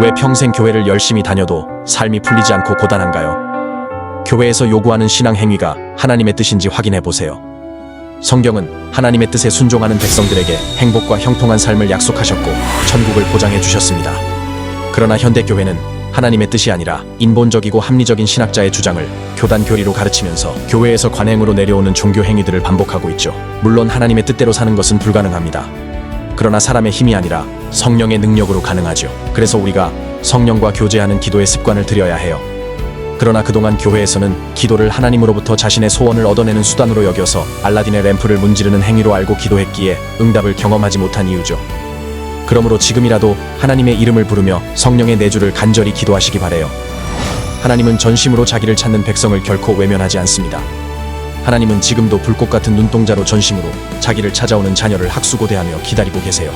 왜 평생 교회를 열심히 다녀도 삶이 풀리지 않고 고단한가요? 교회에서 요구하는 신앙 행위가 하나님의 뜻인지 확인해 보세요. 성경은 하나님의 뜻에 순종하는 백성들에게 행복과 형통한 삶을 약속하셨고 천국을 보장해 주셨습니다. 그러나 현대 교회는 하나님의 뜻이 아니라 인본적이고 합리적인 신학자의 주장을 교단 교리로 가르치면서 교회에서 관행으로 내려오는 종교 행위들을 반복하고 있죠. 물론 하나님의 뜻대로 사는 것은 불가능합니다. 그러나 사람의 힘이 아니라 성령의 능력으로 가능하죠. 그래서 우리가 성령과 교제하는 기도의 습관을 들여야 해요. 그러나 그동안 교회에서는 기도를 하나님으로부터 자신의 소원을 얻어내는 수단으로 여겨서 알라딘의 램프를 문지르는 행위로 알고 기도했기에 응답을 경험하지 못한 이유죠. 그러므로 지금이라도 하나님의 이름을 부르며 성령의 내주를 간절히 기도하시기 바래요. 하나님은 전심으로 자기를 찾는 백성을 결코 외면하지 않습니다. 하나님은 지금도 불꽃 같은 눈동자로 전심으로 자기를 찾아오는 자녀를 학수고대하며 기다리고 계세요.